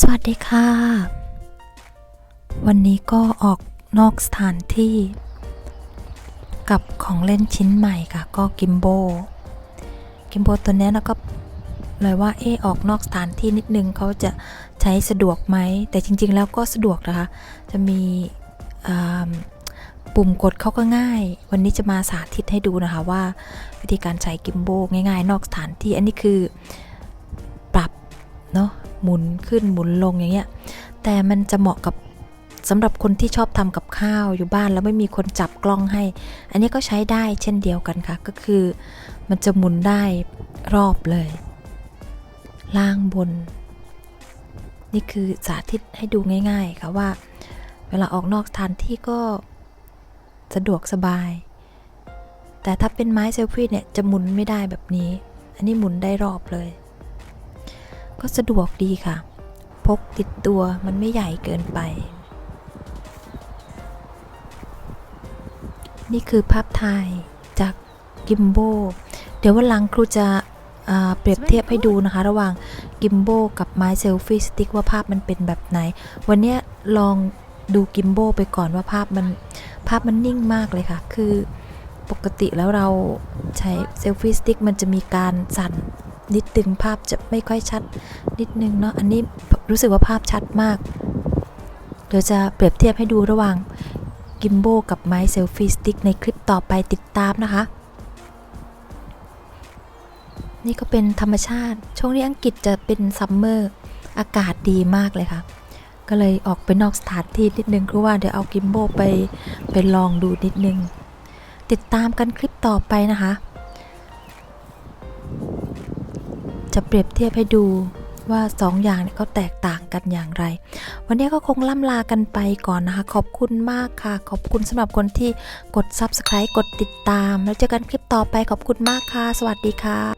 สวัสดีค่ะ วันนี้ก็ออกนอกสถานที่ กับของเล่นชิ้นใหม่ค่ะ ก็กิมโบ กิมโบตัวนี้ยนะก็เลยว่าเออออกนอกสถานที่นิดนึงเขาจะใช้สะดวกไหม แต่จริง ๆ แล้วก็สะดวกนะคะ จะมีปุ่มกดเขาก็ง่าย วันนี้จะมาสาธิตให้ดูนะคะว่า วิธีการใช้กิมโบง่าย ๆ นอกสถานที่ อันนี้คือ หมุนขึ้นหมุนลงอย่างเงี้ย แต่มันจะเหมาะกับสำหรับคนที่ชอบทำกับข้าวอยู่บ้านแล้วไม่มีคนจับกล้องให้ อันนี้ก็ใช้ได้เช่นเดียวกันค่ะ ก็คือมันจะหมุนได้รอบเลย ล่างบน นี่คือสาธิตให้ดูง่ายๆค่ะว่า เวลาออกนอกสถานที่ก็สะดวกสบาย แต่ถ้าเป็นไม้เซลฟี่เนี่ยจะหมุนไม่ได้แบบนี้ อันนี้หมุนได้รอบเลย ก็สะดวกดีค่ะ พกติดตัวมันไม่ใหญ่เกินไป นี่คือภาพถ่ายจากกิมโบ เดี๋ยววันหลังครูจะเปรียบเทียบให้ดูนะคะ ระหว่างกิมโบกับไม้เซลฟี่สติ๊กว่าภาพมันเป็นแบบไหน วันนี้ลองดูกิมโบไปก่อนว่าภาพมันภาพมันนิ่งมากเลยค่ะ คือปกติแล้วเราใช้เซลฟี่สติ๊กมันจะมีการสั่น นิดนึงภาพจะไม่ค่อยชัด นิดนึงเนาะอันนี้รู้สึกว่าภาพชัดมาก เดี๋ยวจะเปรียบเทียบให้ดูระหว่างกิมโบกับไม้เซลฟี่สติ๊กในคลิปต่อไปติดตามนะคะ นี่ก็เป็นธรรมชาติ ช่วงนี้อังกฤษจะเป็นซัมเมอร์อากาศดีมากเลยค่ะ ก็เลยออกไปนอกสถานที่นิดนึงเพราะว่าเดี๋ยวเอากิมโบไปไปลองดูนิดนึง ติดตามกันคลิปต่อไปนะคะ จะเปรียบเทียบให้ดูว่าสองอย่างเนี่ยเขาแตกต่างกันอย่างไร วันนี้ก็คงล่ำลากันไปก่อนนะคะ ขอบคุณมากค่ะ ขอบคุณสำหรับคนที่กด Subscribe กดติดตาม แล้วเจอกันคลิปต่อไปขอบคุณมากค่ะ สวัสดีค่ะ